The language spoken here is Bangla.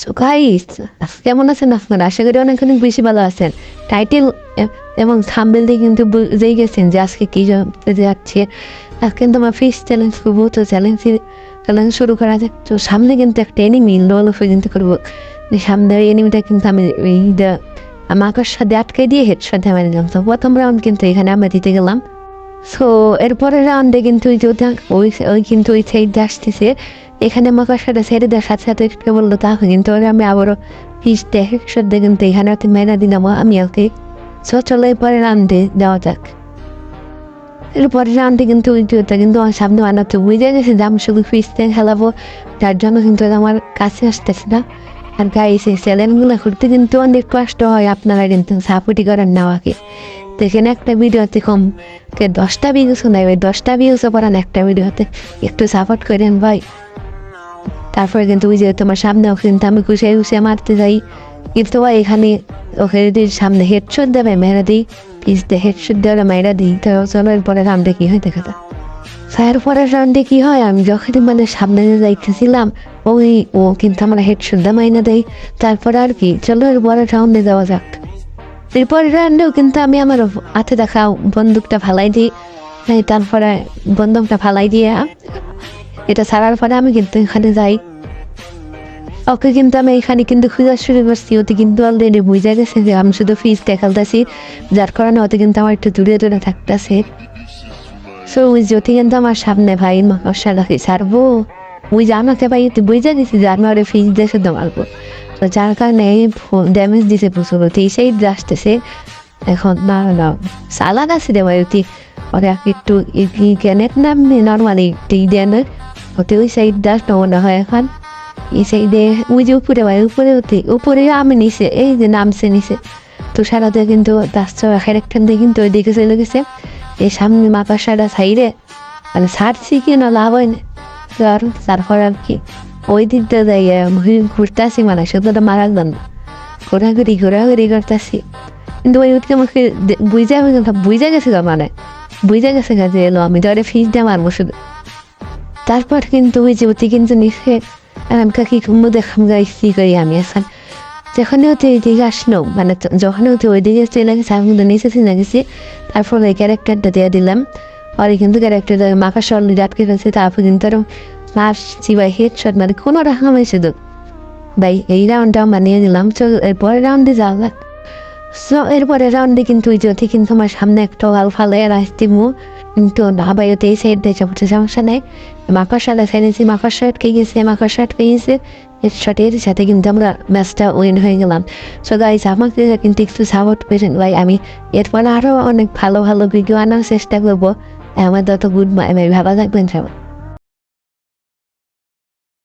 সো গাইস কেমন আছেন আপনারা? আশা করি অনেক অনেক বেশি ভালো আছেন। টাইটেল এবং থাম্বেল দিয়ে কিন্তু বুঝেই গেছেন যে আজকে কী যাচ্ছে। আজকে কিন্তু আমার ফিস চ্যালেঞ্জ করব তো চ্যালেঞ্জ চ্যালেঞ্জ শুরু করা যাক। তো সামনে কিন্তু একটা এনিমি লোল কিন্তু করব। সামনে এনিমিটা কিন্তু আমি এই আমাকে সাথে আটকে দিয়ে হেড সাথে আমার দিলাম। তো প্রথম রাউন্ড কিন্তু এখানে আমরা দিতে গেলাম। সো এরপরের রাউন্ডে কিন্তু ওই ওই কিন্তু ওই সাইড আসতেছে। এখানে মাকাশাটা ছেড়ে দেওয়ার সাথে সাথে একটু বলল তা কিন্তু আমি আবারও দেখে সদ্য কিন্তু এখানে ওকে মেনা দিলাম আমি ওকে সো পরে রাউন্ডে যাওয়া যাক। এরপরে রাউন্ডে কিন্তু ওই যে ওটা কিন্তু আমার সামনে বানাতে বুঝে গেছে যে আমি শুধু ফিসতে খেলাবো, যার জন্য কিন্তু আমার কাছে আসতেছে না। আর গাইস এই চ্যানেলগুলো করতে কিন্তু অনেক কষ্ট হয় আপনারা কিন্তু সাপোর্টই করেন না আমাকে। তো এখানে একটা ভিডিওতে কম দশটা ভিউজ নাই, ওই দশটা ভিউজ পড়ান একটা ভিডিওতে, একটু সাপোর্ট করেন ভাই। তারপরে কিন্তু ওই যে তোমার সামনে ওকে কিন্তু আমি কুশিয়ে কুশিয়ে মারতে যাই। কিন্তু এখানে ওকে যদি সামনে হেডশট দেবে মেয়েরা দিই। পিস দিয়ে হেডশট দেওয়া মেয়েরা দিই। তো চলো এরপরে রাউন্ডে কি হয়, দেখা যাক তারপরের রাউন্ডে কি হয়, আমি যখন মানে সামনে যাইতেছিলাম, ওই ও কিন্তু আমার হেডশট দেয় মাইনা দেয়। তারপরে আর কি, চলো এরপরে রাউন্ডে যাওয়া যাক। এরপরের রাউন্ডেও কিন্তু আমি আমার হাতে দেখা বন্দুকটা ফালাই দিই। তারপরে বন্দুকটা ফালাই দিয়ে, এটা ছাড়ার পরে আমি কিন্তু এখানে যাই। ওকে কিন্তু আমি এখানে কিন্তু খোঁজা শুরু করছি ওতে কিন্তু অলরেডি বুঝে গেছে যে আমি শুধু ফিজ দেখালতেছি যার কারণে ওতে কিন্তু আমার একটু দূরে দূরে থাকতেছে সো ওই জ্যোতি কিন্তু আমার সামনে ভাই মশালাকে ছাড়বো ওই যে আমাকে ভাই বুঝে দিছি যে আমি ওরে ফিস দিয়ে শুধু মারবো তো যার কারণে ড্যামেজ দিতে প্রচুর হতে সেই আসতেছে এখন না না সালাদ আছে রে ভাই ওটি ওরে একটু ক্যানেট নামে নর্মালি টি দেন ওতে ওই সাইড দাস মনে হয় এখন এই সাইডে ওই যে উপরে ভাই উপরে ওতে উপরে আমি নিচে, এই যে নামছে নিচে। তো সারাতে কিন্তু দাস ক্যারেক্টার দিয়ে কিন্তু ওই দিকে চলে গেছে। এই সামনে মাকাশাটা সাইডে মানে ছাড়ছি কি না লাভ হয় না। তো আর তারপর আর কি, ওই দিকটা যাই ঘুরতেছি মানে শুধু তো মারার জন্য ঘোরাঘুরি ঘোরাঘুরি করতেছি। কিন্তু ওই উঠকে আমাকে বুঝে বুঝে গেছে গা মানে বুঝে গেছে গা যে এলো, আমি তো ওরে ফিস দিয়ে মারবো শুধু। তারপর কিন্তু ওই যে অতি কিন্তু নিচে আর দেখাম গাইছি করি আমি এখন যখন হতে ওইদিকে আসলো মানে যখন হতে ওইদিকে চলে গেছে আমি কিন্তু নিচে চলে গেছি তারপর ওই ক্যারেক্টারটা দিয়ে দিলাম আর কিন্তু ক্যারেক্টারটা মাখা সরলি আটকে ফেলছে তারপর কিন্তু আরও মারছি বা হেডশট মানে কোনো রকম শুধু ভাই এই রাউন্ডটাও বানিয়ে দিলাম তো এরপরে রাউন্ডে যাওয়া সো এরপরে রাউন্ডে কিন্তু ওই জ্যোতি কিন্তু আমার সামনে একটা গাল ফালে আসতে মু কিন্তু না ভাই ওতে এই সাইড দিয়ে যাব সমস্যা নেই মাকড়সাটা ছেড়েছি মাকড়সা আটকে গেছে মাকড়সা আটকে গেছে এর শটের সাথে কিন্তু আমরা ম্যাচটা উইন হয়ে গেলাম সো গাইজ আমাকে কিন্তু একটু সাপোর্ট করেছেন ভাই আমি এরপরে আরও অনেক ভালো ভালো ভিডিও আনার চেষ্টা করব আমার তো গুড ভালো থাকবেন সবাই